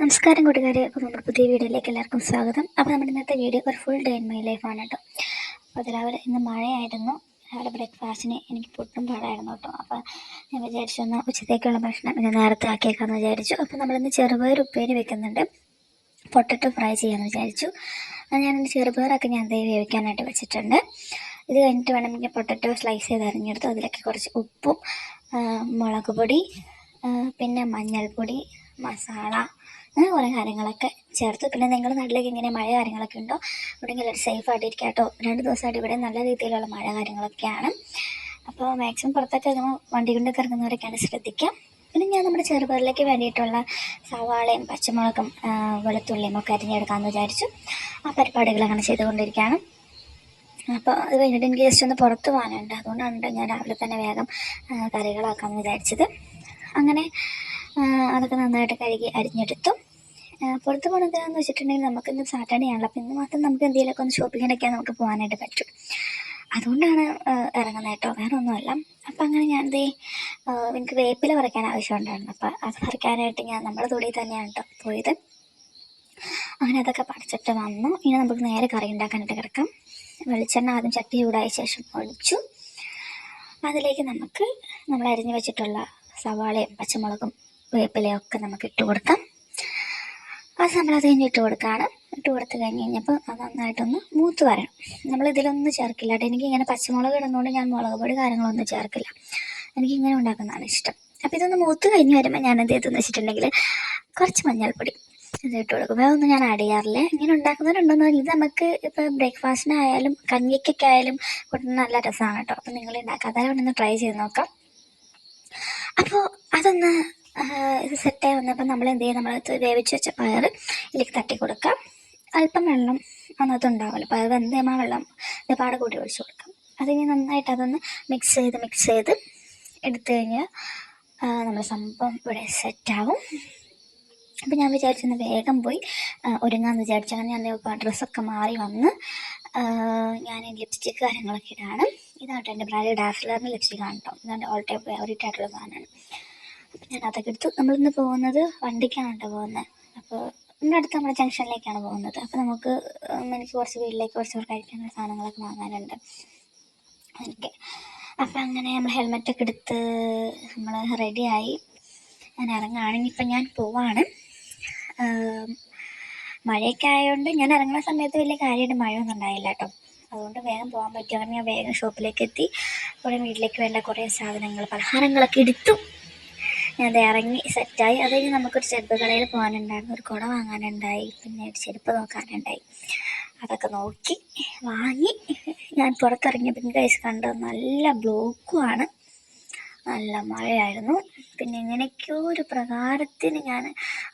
നമസ്കാരം കൂട്ടുകാരെ. അപ്പോൾ നമ്മുടെ പുതിയ വീഡിയോയിലേക്ക് എല്ലാവർക്കും സ്വാഗതം. അപ്പോൾ നമ്മുടെ ഇന്നത്തെ വീഡിയോ ഒരു ഫുൾ ഡേ ഇൻ മൈ ലൈഫാണ് കേട്ടോ അപ്പോൾ രാവിലെ ഇന്ന് മഴയായിരുന്നു. രാവിലെ ബ്രേക്ക്ഫാസ്റ്റിന് എനിക്ക് പുട്ടും പാടായിരുന്നു കേട്ടോ അപ്പോൾ ഞാൻ വിചാരിച്ചു എന്നാൽ ഉച്ചത്തേക്കുള്ള ഭക്ഷണം ഇന്ന് നേരത്തെ ആക്കിയേക്കാമെന്ന് വിചാരിച്ചു. അപ്പോൾ നമ്മളിന്ന് ചെറുപയർ ഉപ്പേരി വെക്കുന്നുണ്ട്. പൊട്ടറ്റോ ഫ്രൈ ചെയ്യാമെന്ന് വിചാരിച്ചു. അത് ഞാനിന്ന് ചെറുപയറൊക്കെ ഞാൻ ദൈവം വേവിക്കാനായിട്ട് വെച്ചിട്ടുണ്ട്. ഇത് കഴിഞ്ഞിട്ട് വേണമെങ്കിൽ പൊട്ടറ്റോ സ്ലൈസ് ചെയ്ത് അരിഞ്ഞെടുത്തു അതിലേക്ക് കുറച്ച് ഉപ്പും മുളക് പൊടി പിന്നെ മഞ്ഞൾപ്പൊടി മസാല അങ്ങനെ കുറേ കാര്യങ്ങളൊക്കെ ചേർത്ത്. പിന്നെ നിങ്ങളുടെ നാട്ടിലേക്ക് ഇങ്ങനെ മഴ കാര്യങ്ങളൊക്കെ ഉണ്ടോ? ഇവിടെയെങ്കിൽ ഒരു സേഫ് ആയിട്ടിരിക്കുക കേട്ടോ. രണ്ട് ദിവസമായിട്ട് ഇവിടെ നല്ല രീതിയിലുള്ള മഴ കാര്യങ്ങളൊക്കെയാണ്. അപ്പോൾ മാക്സിമം പുറത്തൊക്കെ ഇറങ്ങുമ്പോൾ വണ്ടി കൊണ്ടൊക്കെ ഇറങ്ങുന്നവരൊക്കെയാണ് ശ്രദ്ധിക്കുക. പിന്നെ ഞാൻ നമ്മുടെ ചെറുപയറിലേക്ക് വേണ്ടിയിട്ടുള്ള സവാളയും പച്ചമുളകും വെളുത്തുള്ളിയും ഒക്കെ അരിഞ്ഞെടുക്കാമെന്ന് വിചാരിച്ചു. ആ പരിപാടികൾ അങ്ങനെ ചെയ്തുകൊണ്ടിരിക്കുകയാണ്. അപ്പോൾ അത് കഴിഞ്ഞിട്ട് എനിക്ക് ജസ്റ്റ് ഒന്ന് പുറത്ത് പോകാനുണ്ട്. അതുകൊണ്ടാണ് ഞാൻ രാവിലെ തന്നെ വേഗം കറികളാക്കാമെന്ന് വിചാരിച്ചത്. അങ്ങനെ അതൊക്കെ നന്നായിട്ട് കഴുകി അരിഞ്ഞെടുത്തു. പുറത്ത് പോകണതെന്ന് വെച്ചിട്ടുണ്ടെങ്കിൽ നമുക്ക് ഇന്ന് സാറ്റർഡേ ആണല്ലോ. അപ്പോൾ ഇന്ന് മാത്രം നമുക്ക് എന്തെങ്കിലുമൊക്കെ ഒന്ന് ഷോപ്പിങ്ങിനൊക്കെ നമുക്ക് പോകാനായിട്ട് പറ്റും. അതുകൊണ്ടാണ് ഇറങ്ങുന്നത് കേട്ടോ. ഒന്നുമല്ല. അപ്പം അങ്ങനെ ഞാൻ ആ, എനിക്ക് വേപ്പില പറിക്കാൻ ആവശ്യമുണ്ടായിരുന്നു. അപ്പോൾ അത് പറിക്കാനായിട്ട് ഞാൻ നമ്മുടെ തൊടിയിൽ തന്നെയാണ് കേട്ടോ പോയത്. അങ്ങനെ അതൊക്കെ പറിച്ചിട്ട് വന്നു. ഇനി നമുക്ക് നേരെ കറി ഉണ്ടാക്കാനായിട്ട് കിടക്കാം. വെളിച്ചെണ്ണ ആദ്യം ചട്ടി ചൂടായ ശേഷം ഒഴിച്ചു. അതിലേക്ക് നമുക്ക് നമ്മൾ അരിഞ്ഞു വെച്ചിട്ടുള്ള സവാളയും പച്ചമുളകും വേപ്പിലയും ഒക്കെ നമുക്ക് ഇട്ട് കൊടുക്കാം. അത് നമ്മളത് കഴിഞ്ഞ് ഇട്ട് കൊടുക്കുകയാണ്. ഇട്ട് കൊടുത്ത് കഴിഞ്ഞ് കഴിഞ്ഞപ്പോൾ അത് നന്നായിട്ടൊന്ന് മൂത്ത് വരണം. നമ്മൾ ഇതിലൊന്നും ചേർക്കില്ല കേട്ടോ. എനിക്ക് ഇങ്ങനെ പച്ചമുളക് ഇടുന്നതുകൊണ്ട് ഞാൻ മുളക് പൊടി കാര്യങ്ങളൊന്നും ചേർക്കില്ല. എനിക്ക് ഇങ്ങനെ ഉണ്ടാക്കുന്നതാണ് ഇഷ്ടം. അപ്പോൾ ഇതൊന്ന് മൂത്ത് കഴിഞ്ഞ് വരുമ്പോൾ ഞാൻ എന്ത് ചെയ്തെന്ന് വെച്ചിട്ടുണ്ടെങ്കിൽ കുറച്ച് മഞ്ഞൾപ്പൊടി ഇത് ഇട്ട് കൊടുക്കും. വേറെ ഒന്നും ഞാൻ ആഡ് ചെയ്യാറില്ല. ഇങ്ങനെ ഉണ്ടാക്കുന്നവരുണ്ടെന്ന് ഇത് നമുക്ക് ഇപ്പോൾ ബ്രേക്ക്ഫാസ്റ്റിനായാലും കഞ്ഞിക്കൊക്കെ ആയാലും കൂട്ടുന്ന നല്ല രസമാണ് കേട്ടോ. അപ്പോൾ നിങ്ങൾ ഉണ്ടാക്കാതെ ഒന്ന് ട്രൈ ചെയ്ത് നോക്കാം. അപ്പോൾ അതൊന്ന് ഇത് സെറ്റായി വന്നപ്പോൾ നമ്മൾ എന്ത് ചെയ്യും? നമ്മൾ വേവിച്ച് വെച്ച പയർ ഇതിലേക്ക് തട്ടി കൊടുക്കാം. അല്പം വെള്ളം അതിനകത്ത് ഉണ്ടാവുമല്ലോ പയർ വെന്ത് ആ വെള്ളം ഇത് കൂട്ടി ഒഴിച്ച് കൊടുക്കാം. അതിനി നന്നായിട്ട് അതൊന്ന് മിക്സ് ചെയ്ത് മിക്സ് ചെയ്ത് എടുത്തു കഴിഞ്ഞാൽ നമ്മുടെ സംഭവം ഇവിടെ സെറ്റാവും അപ്പം ഞാൻ വിചാരിച്ചെന്ന് വേഗം പോയി ഒരുങ്ങാന്ന് വിചാരിച്ചു. അങ്ങനെ ഞാൻ ഇപ്പോൾ ഡ്രസ്സൊക്കെ മാറി വന്ന് ഞാൻ ലിപ്സ്റ്റിക്ക് കാര്യങ്ങളൊക്കെ ഇടാണ്. ഇതാട്ടോ എന്റെ ബ്രാൻഡ് ഡാസ്ലറിന്റെ ലിപ്സ്റ്റിക്കാണ് കേട്ടോ ഇതാണ് ഓൾ ടൈം ഫേവറേറ്റ് ആയിട്ടുള്ള സാധനമാണ്. ഞാൻ അതൊക്കെ എടുത്തു. നമ്മളിന്ന് പോകുന്നത് വണ്ടിക്കാണ് കേട്ടോ പോകുന്നത് അപ്പോൾ നമ്മുടെ അടുത്ത് നമ്മുടെ ജംഗ്ഷനിലേക്കാണ് പോകുന്നത്. അപ്പോൾ നമുക്ക് എനിക്ക് കുറച്ച് വീട്ടിലേക്ക് കുറച്ച് കഴിക്കാനുള്ള സാധനങ്ങളൊക്കെ വാങ്ങാനുണ്ട്. എനിക്ക് അപ്പം അങ്ങനെ നമ്മൾ ഹെൽമെറ്റൊക്കെ എടുത്ത് നമ്മൾ റെഡിയായി. ഞാൻ ഇറങ്ങുകയാണ് ഇനിയിപ്പം ഞാൻ പോവാണ്. മഴയൊക്കെ ആയതുകൊണ്ട് ഞാൻ ഇറങ്ങുന്ന സമയത്ത് വലിയ കാര്യമായിട്ട് മഴയൊന്നും ഉണ്ടായില്ല കേട്ടോ. അതുകൊണ്ട് വേഗം പോകാൻ പറ്റും. ഞാൻ വേഗം ഷോപ്പിലേക്ക് എത്തി. കുറേ വീട്ടിലേക്ക് വേണ്ട കുറേ സാധനങ്ങൾ പലഹാരങ്ങളൊക്കെ എടുത്തു. ഞാൻ ഇറങ്ങി സെറ്റായി അത് കഴിഞ്ഞ് നമുക്കൊരു ചെരുപ്പ് കടയിൽ പോകാനുണ്ടായിരുന്നു. ഒരു കുട വാങ്ങാനുണ്ടായി. പിന്നെ ഒരു ചെരുപ്പ് നോക്കാനുണ്ടായി. അതൊക്കെ നോക്കി വാങ്ങി ഞാൻ പുറത്തിറങ്ങിയപ്പോൾ കൈസ് കണ്ടത് നല്ല ബ്ലോക്കുമാണ് നല്ല മഴയായിരുന്നു. പിന്നെ എങ്ങനെയൊക്കെയോ ഒരു പ്രകാരത്തിന് ഞാൻ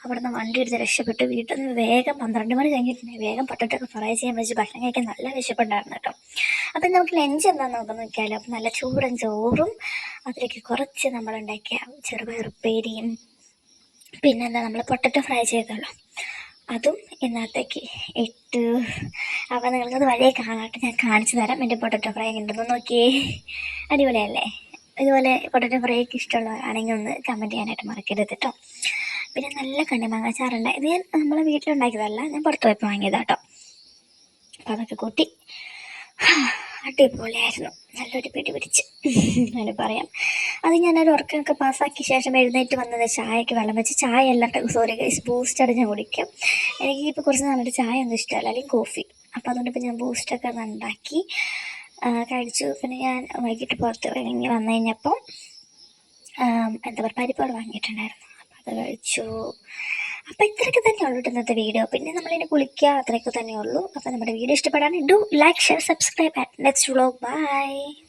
അവിടുന്ന് വണ്ടി എടുത്ത് രക്ഷപ്പെട്ടു. വീട്ടിൽ നിന്ന് വേഗം പന്ത്രണ്ട് മണി കഴിഞ്ഞിട്ടുണ്ട് വേഗം പൊട്ടറ്റൊക്കെ ഫ്രൈ ചെയ്യാൻ വെച്ച് ഭക്ഷണം കഴിക്കാൻ നല്ല വിശപ്പുണ്ടായിരുന്നു കേട്ടോ. അപ്പം നമുക്ക് ലഞ്ച് എന്താണെന്ന് നോക്കാൻ നോക്കിയാലോ. അപ്പം നല്ല ചൂടൻ ചോറും അതിലേക്ക് കുറച്ച് നമ്മളുണ്ടാക്കിയ പിന്നെ പിന്നെന്താ നമ്മൾ പൊട്ടറ്റോ ഫ്രൈ ചെയ്തല്ലോ അതും ഇന്നത്തേക്ക് ഇട്ട് അപ്പോൾ നിങ്ങൾക്കത് വഴിയെ കാണാട്ട് ഞാൻ കാണിച്ചു തരാം എന്റെ പൊട്ടറ്റോ ഫ്രൈ ഉണ്ടെന്ന്. നോക്കിയേ. അടിപൊളിയല്ലേ? ഇതുപോലെ പൊട്ടറ്റോ ഫ്രൈ ഒക്കെ ഇഷ്ടമുള്ളവരാണെങ്കിൽ ഒന്ന് കമന്റ് ചെയ്യാനായിട്ട് മറക്കരുത് കേട്ടോ. പിന്നെ നല്ല കണ്ണിമാങ്ങ അച്ചാറുണ്ട് ഇത് ഞാൻ നമ്മളെ വീട്ടിലുണ്ടാക്കിയതല്ല ഞാൻ പുറത്ത് പോയപ്പോൾ വാങ്ങിയതാ കേട്ടോ അപ്പം അതൊക്കെ കൂട്ടി അടിപൊളിയായിരുന്നു. നല്ലൊരു പിടി പിടിച്ച്. അങ്ങനെ പറയാം. അത് ഞാനൊരു ഉറക്കമൊക്കെ പാസ്സാക്കിയ ശേഷം എഴുന്നേറ്റ് വന്നത് ചായക്ക് വെള്ളം വെച്ച്. ചായ എല്ലാം സോറി ഗൈസ് ബൂസ്റ്റർ ഞാൻ കുടിക്കും എനിക്ക് ഇപ്പോൾ കുറച്ച് നാളായിട്ട് ചായ ഒന്നും ഇഷ്ടമല്ല അല്ലെങ്കിൽ കോഫി അപ്പോൾ അതുകൊണ്ട് ഞാൻ ബൂസ്റ്റൊക്കെ ഉണ്ടാക്കി കഴിച്ചു. പിന്നെ ഞാൻ വൈകിട്ട് പുറത്ത് ഇറങ്ങി വന്നു കഴിഞ്ഞപ്പോൾ ആം, എന്താ പറയുക പരിപ്പോട് വാങ്ങിയിട്ടുണ്ടായിരുന്നു. അപ്പോൾ അത് കഴിച്ചു. അപ്പോൾ ഇത്രയൊക്കെ തന്നെ ഉള്ളൂ കേട്ടോ ഇന്നത്തെ വീഡിയോ. പിന്നെ നമ്മളിനി കുളിക്കുക അത്രയൊക്കെ തന്നെ ഉള്ളൂ അപ്പോൾ നമ്മുടെ വീഡിയോ ഇഷ്ടപ്പെടാൻ do like share subscribe next vlog bye